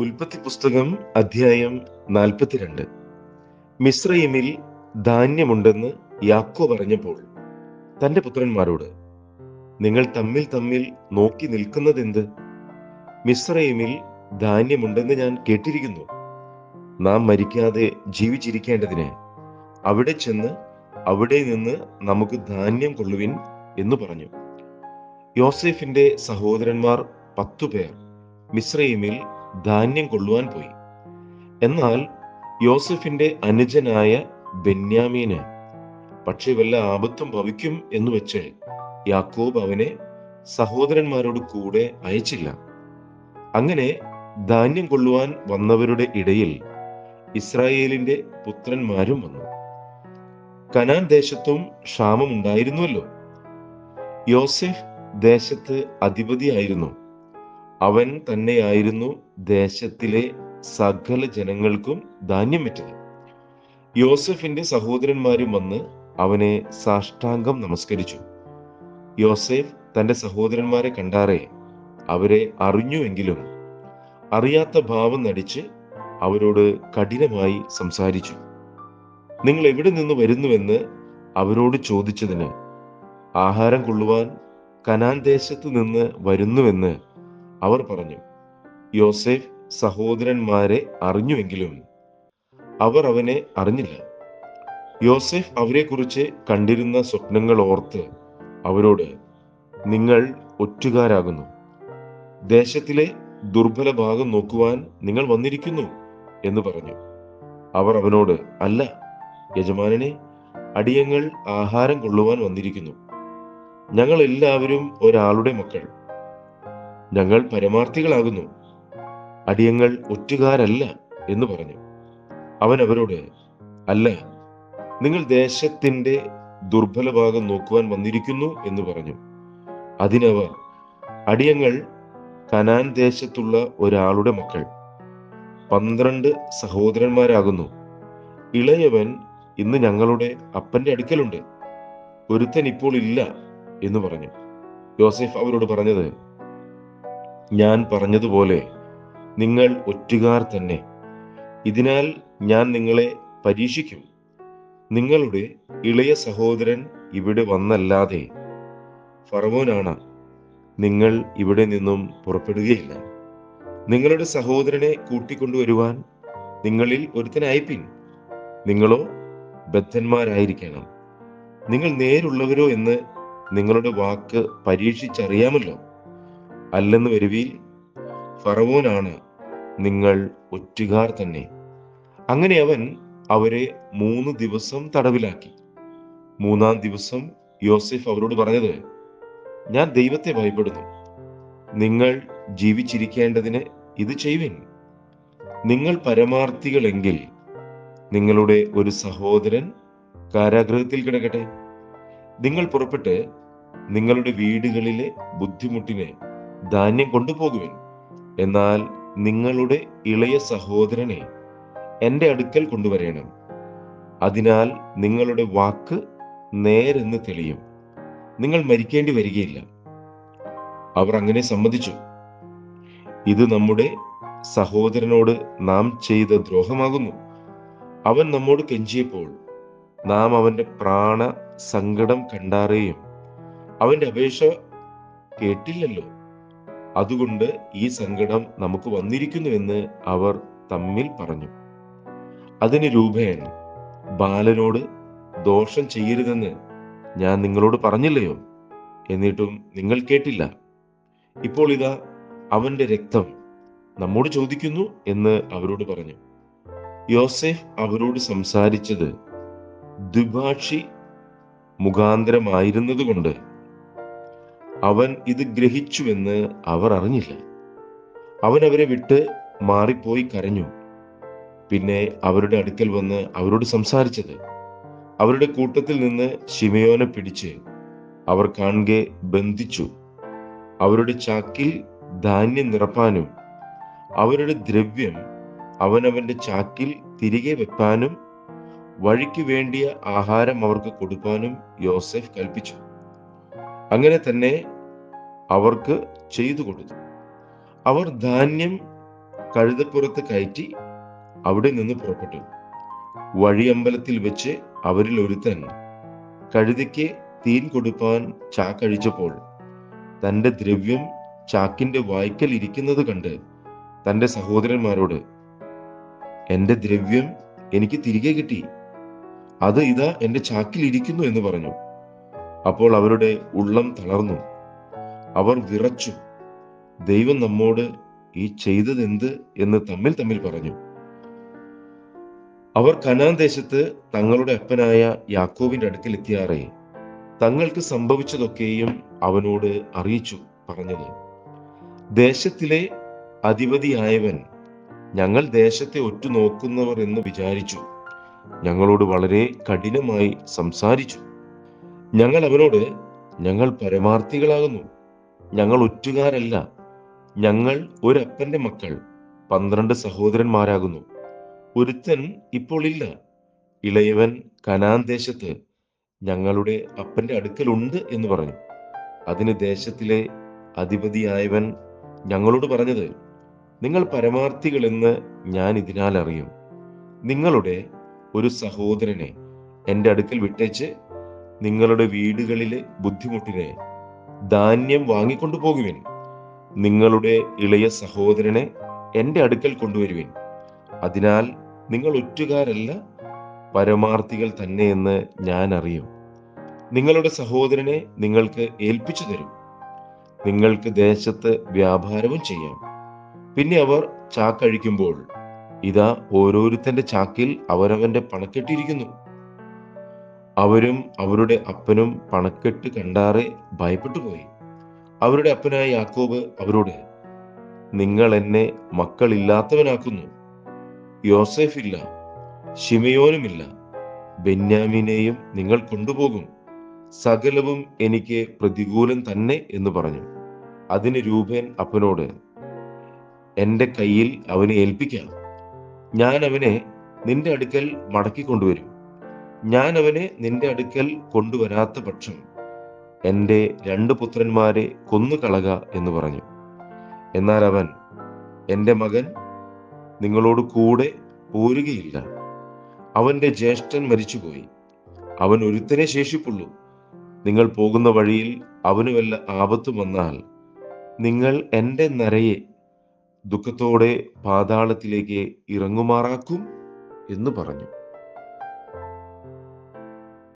ഉൽപ്പത്തി പുസ്തകം അധ്യായം നാൽപ്പത്തിരണ്ട്. മിശ്രയിമിൽ ധാന്യമുണ്ടെന്ന് യാക്കോ പറഞ്ഞപ്പോൾ തന്റെ പുത്രന്മാരോട് നിങ്ങൾ തമ്മിൽ തമ്മിൽ നോക്കി നിൽക്കുന്നതെന്ത്? മിശ്രയിമിൽ ധാന്യമുണ്ടെന്ന് ഞാൻ കേട്ടിരിക്കുന്നു. നാം മരിക്കാതെ ജീവിച്ചിരിക്കേണ്ടതിന് അവിടെ ചെന്ന് അവിടെ നിന്ന് നമുക്ക് ധാന്യം കൊള്ളുവിൻ എന്ന് പറഞ്ഞു. യോസെഫിന്റെ സഹോദരന്മാർ പത്തു പേർ മിശ്രയിമിൽ ധാന്യം കൊള്ളുവാൻ പോയി. എന്നാൽ യോസഫിന്റെ അനുജനായ ബെന്യാമീന് പക്ഷെ വല്ല ആപത്തും ഭവിക്കും എന്ന് വെച്ച് യാക്കോബ് അവനെ സഹോദരന്മാരോട് കൂടെ അയച്ചില്ല. അങ്ങനെ ധാന്യം കൊള്ളുവാൻ വന്നവരുടെ ഇടയിൽ ഇസ്രായേലിന്റെ പുത്രന്മാരും വന്നു. കനാൻ ദേശത്തും ക്ഷാമം ഉണ്ടായിരുന്നുവല്ലോ യോസെഫ് ദേശത്ത് അധിപതിയായിരുന്നു. അവൻ തന്നെയായിരുന്നു ദേശത്തിലെ സകല ജനങ്ങൾക്കും ധാന്യം വിറ്റത് യോസഫിന്റെ സഹോദരന്മാരും വന്ന് അവനെ സാഷ്ടാംഗം നമസ്കരിച്ചു. യോസെഫ് തന്റെ സഹോദരന്മാരെ കണ്ടാറെ അവരെ അറിഞ്ഞുവെങ്കിലും അറിയാത്ത ഭാവം നടിച്ച് അവരോട് കഠിനമായി സംസാരിച്ചു. നിങ്ങൾ എവിടെ നിന്ന് വരുന്നുവെന്ന് അവരോട് ചോദിച്ചതിന് ആഹാരം കൊള്ളുവാൻ കനാൻ ദേശത്ത് നിന്ന് വരുന്നുവെന്ന് അവർ പറഞ്ഞു യോസേഫ് സഹോദരന്മാരെ അറിഞ്ഞുവെങ്കിലും അവർ അവനെ അറിഞ്ഞില്ല. യോസെഫ് അവരെക്കുറിച്ച് കണ്ടിരുന്ന സ്വപ്നങ്ങൾ ഓർത്ത് അവരോട് നിങ്ങൾ ഒറ്റുകാരാകുന്നു. ദേശത്തിലെ ദുർബല ഭാഗം നോക്കുവാൻ നിങ്ങൾ വന്നിരിക്കുന്നു എന്ന് പറഞ്ഞു. അവർ അവനോട് അല്ല യജമാനനെ അടിയങ്ങൾ ആഹാരം കൊള്ളുവാൻ വന്നിരിക്കുന്നു. ഞങ്ങൾ എല്ലാവരും ഒരാളുടെ മക്കൾ. ഞങ്ങൾ പരമാർത്ഥികളാകുന്നു. അടിയങ്ങൾ ഒറ്റുകാരല്ല എന്ന് പറഞ്ഞു. അവൻ അവരോട് അല്ല നിങ്ങൾ ദേശത്തിന്റെ ദുർബല ഭാഗം നോക്കുവാൻ വന്നിരിക്കുന്നു എന്ന് പറഞ്ഞു. അതിനവർ അടിയങ്ങൾ കനാൻ ദേശത്തുള്ള ഒരാളുടെ മക്കൾ. പന്ത്രണ്ട് സഹോദരന്മാരാകുന്നു. ഇളയവൻ ഇന്ന് ഞങ്ങളുടെ അപ്പന്റെ അടുക്കലുണ്ട്. ഒരുത്തൻ ഇപ്പോൾ ഇല്ല എന്ന് പറഞ്ഞു. യോസെഫ് അവരോട് പറഞ്ഞത് ഞാൻ പറഞ്ഞതുപോലെ നിങ്ങൾ ഒറ്റുകാർ തന്നെ. ഇതിനാൽ ഞാൻ നിങ്ങളെ പരീക്ഷിക്കും. നിങ്ങളുടെ ഇളയ സഹോദരൻ ഇവിടെ വന്നല്ലാതെ ഫറവോനാണ്. നിങ്ങൾ ഇവിടെ നിന്നും പുറപ്പെടുകയില്ല. നിങ്ങളുടെ സഹോദരനെ കൂട്ടിക്കൊണ്ടുവരുവാൻ നിങ്ങളിൽ ഒരുത്തൻ അയപ്പിൻ നിങ്ങളോ ബദ്ധന്മാരായിരിക്കണം. നിങ്ങൾ നേരുള്ളവരോ എന്ന് നിങ്ങളുടെ വാക്ക് പരീക്ഷിച്ചറിയാമല്ലോ. അല്ലെന്ന് വരുവിൽ ഫറവോനാണ് നിങ്ങൾ ഒറ്റുകാർ തന്നെ. അങ്ങനെ അവൻ അവരെ മൂന്ന് ദിവസം തടവിലാക്കി. മൂന്നാം ദിവസം യോസെഫ് അവരോട് പറഞ്ഞത് ഞാൻ ദൈവത്തെ ഭയപ്പെടുന്നു. നിങ്ങൾ ജീവിച്ചിരിക്കേണ്ടതിന് ഇത് ചെയ്യുവിൻ. നിങ്ങൾ പരമാർത്ഥികളെങ്കിൽ നിങ്ങളുടെ ഒരു സഹോദരൻ കാരാഗ്രഹത്തിൽ കിടക്കട്ടെ. നിങ്ങൾ പുറപ്പെട്ട് നിങ്ങളുടെ വീടുകളിലെ ബുദ്ധിമുട്ടിന് ധാന്യം കൊണ്ടുപോകുവിൻ. എന്നാൽ നിങ്ങളുടെ ഇളയ സഹോദരനെ എന്റെ അടുക്കൽ കൊണ്ടുവരേണം. അതിനാൽ നിങ്ങളുടെ വാക്ക് നേരെന്ന് തെളിയും. നിങ്ങൾ മരിക്കേണ്ടി വരികയില്ല. അവർ അങ്ങനെ സമ്മതിച്ചു. ഇത് നമ്മുടെ സഹോദരനോട് നാം ചെയ്ത ദ്രോഹമാകുന്നു. അവൻ നമ്മോട് കെഞ്ചിയപ്പോൾ നാം അവന്റെ പ്രാണ സങ്കടം കണ്ടാറേയും. അവന്റെ അപേക്ഷ കേട്ടില്ലല്ലോ. അതുകൊണ്ട് ഈ സങ്കടം നമുക്ക് വന്നിരിക്കുന്നുവെന്ന് അവർ തമ്മിൽ പറഞ്ഞു. അതിന് രൂപേൻ ബാലനോട് ദോഷം ചെയ്യരുതെന്ന് ഞാൻ നിങ്ങളോട് പറഞ്ഞില്ലയോ? എന്നിട്ടും നിങ്ങൾ കേട്ടില്ല. ഇപ്പോൾ ഇതാ അവന്റെ രക്തം നമ്മോട് ചോദിക്കുന്നു എന്ന് അവരോട് പറഞ്ഞു. യോസെഫ് അവരോട് സംസാരിച്ചത് ദ്വിഭാഷി മുഖാന്തരമായിരുന്നതുകൊണ്ട് അവൻ ഇത് ഗ്രഹിച്ചുവെന്ന് അവർ അറിഞ്ഞില്ല. അവൻ അവരെ വിട്ട് മാറിപ്പോയി കരഞ്ഞു. പിന്നെ അവരുടെ അടുക്കൽ വന്ന് അവരോട് സംസാരിച്ചത്. അവരുടെ കൂട്ടത്തിൽ നിന്ന് ശിമയോനെ പിടിച്ച് അവർ കാണുകെ ബന്ധിച്ചു. അവരുടെ ചാക്കിൽ ധാന്യം നിറപ്പാനും അവരുടെ ദ്രവ്യം അവനവന്റെ ചാക്കിൽ തിരികെ വെപ്പാനും വഴിക്ക് വേണ്ടിയ ആഹാരം അവർക്ക് കൊടുക്കാനും യോസെഫ് കൽപ്പിച്ചു. അങ്ങനെ തന്നെ അവർക്ക് ചെയ്തു കൊടുത്തു. അവർ ധാന്യം കഴുതപ്പുറത്ത് കയറ്റി അവിടെ നിന്ന് പുറപ്പെട്ടു. വഴിയമ്പലത്തിൽ വെച്ച് അവരിൽ ഒരുത്തൻ കഴുതയ്ക്ക് തീൻ കൊടുപ്പാൻ ചാക്കഴിച്ചപ്പോൾ തന്റെ ദ്രവ്യം ചാക്കിന്റെ വായ്ക്കൽ ഇരിക്കുന്നത് കണ്ട് തന്റെ സഹോദരന്മാരോട് എന്റെ ദ്രവ്യം എനിക്ക് തിരികെ കിട്ടി. അത് ഇതാ എന്റെ ചാക്കിൽ ഇരിക്കുന്നു എന്ന് പറഞ്ഞു. അപ്പോൾ അവരുടെ ഉള്ളം തളർന്നു. അവർ വിറച്ചു. ദൈവം നമ്മോട് ഈ ചെയ്തതെന്ത് എന്ന് തമ്മിൽ തമ്മിൽ പറഞ്ഞു. അവർ കനാൻ ദേശത്ത് തങ്ങളുടെ അപ്പനായ യാക്കോവിന്റെ അടുക്കൽ എത്തിയാറേ. തങ്ങൾക്ക് സംഭവിച്ചതൊക്കെയും അവനോട് അറിയിച്ചു പറഞ്ഞത്. ദേശത്തിലെ അധിപതിയായവൻ ഞങ്ങൾ ദേശത്തെ ഒറ്റുനോക്കുന്നവർ എന്ന് വിചാരിച്ചു. ഞങ്ങളോട് വളരെ കഠിനമായി സംസാരിച്ചു. ഞങ്ങൾ അവരോട് ഞങ്ങൾ പരമാർത്ഥികളാകുന്നു. ഞങ്ങൾ ഒറ്റുകാരല്ല. ഞങ്ങൾ ഒരപ്പന്റെ മക്കൾ. പന്ത്രണ്ട് സഹോദരന്മാരാകുന്നു. ഒരുത്തൻ ഇപ്പോൾ ഇല്ല. ഇളയവൻ കനാൻ ദേശത്ത് ഞങ്ങളുടെ അപ്പന്റെ അടുക്കലുണ്ട് എന്ന് പറഞ്ഞു. അതിന് ദേശത്തിലെ അധിപതിയായവൻ ഞങ്ങളോട് പറഞ്ഞത് നിങ്ങൾ പരമാർത്ഥികളെന്ന് ഞാൻ ഇതിനാൽ അറിയും. നിങ്ങളുടെ ഒരു സഹോദരനെ എന്റെ അടുക്കൽ വിട്ടേച്ച് നിങ്ങളുടെ വീടുകളിലെ ബുദ്ധിമുട്ടിനെ ധാന്യം വാങ്ങിക്കൊണ്ടു പോകുവിൻ. നിങ്ങളുടെ ഇളയ സഹോദരനെ എന്റെ അടുക്കൽ കൊണ്ടുവരുവിൻ. അതിനാൽ നിങ്ങൾ ഒറ്റുകാരല്ല പരമാർത്ഥികൾ തന്നെയെന്ന് ഞാൻ അറിയും. നിങ്ങളുടെ സഹോദരനെ നിങ്ങൾക്ക് ഏൽപ്പിച്ചു തരും. നിങ്ങൾക്ക് ദേശത്ത് വ്യാപാരവും ചെയ്യാം. പിന്നെ അവർ ചാക്കഴിക്കുമ്പോൾ ഇതാ ഓരോരുത്തന്റെ ചാക്കിൽ അവരവന്റെ പണക്കെട്ടിരിക്കുന്നു. അവരും അവരുടെ അപ്പനും പണക്കെട്ട് കണ്ടാറെ ഭയപ്പെട്ടു പോയി അവരുടെ അപ്പനായ യാക്കോബ് അവരോട് നിങ്ങൾ എന്നെ മക്കളില്ലാത്തവനാക്കുന്നു. യോസെഫില്ല ഷിമയോനുമില്ല ബെന്യാമിനെയും നിങ്ങൾ കൊണ്ടുപോകും. സകലവും എനിക്ക് പ്രതികൂലം തന്നെ എന്ന് പറഞ്ഞു. അതിന് രൂപേൻ അപ്പനോട് എന്റെ കയ്യിൽ അവനെ ഏൽപ്പിക്കാം. ഞാൻ അവനെ നിന്റെ അടുക്കൽ മടക്കി കൊണ്ടുവരും. ഞാൻ അവനെ നിന്റെ അടുക്കൽ കൊണ്ടുവരാത്ത പക്ഷം എന്റെ രണ്ട് പുത്രന്മാരെ കൊന്നുകളക എന്ന് പറഞ്ഞു. എന്നാൽ അവൻ എന്റെ മകൻ നിങ്ങളോട് കൂടെ പോരുകയില്ല. അവന്റെ ജ്യേഷ്ഠൻ മരിച്ചുപോയി. അവൻ ഒരുത്തനെ ശേഷിപ്പുള്ളൂ. നിങ്ങൾ പോകുന്ന വഴിയിൽ അവന് വല്ല ആപത്തും വന്നാൽ നിങ്ങൾ എന്റെ നരയെ ദുഃഖത്തോടെ പാതാളത്തിലേക്ക് ഇറങ്ങുമാറാക്കും എന്ന് പറഞ്ഞു.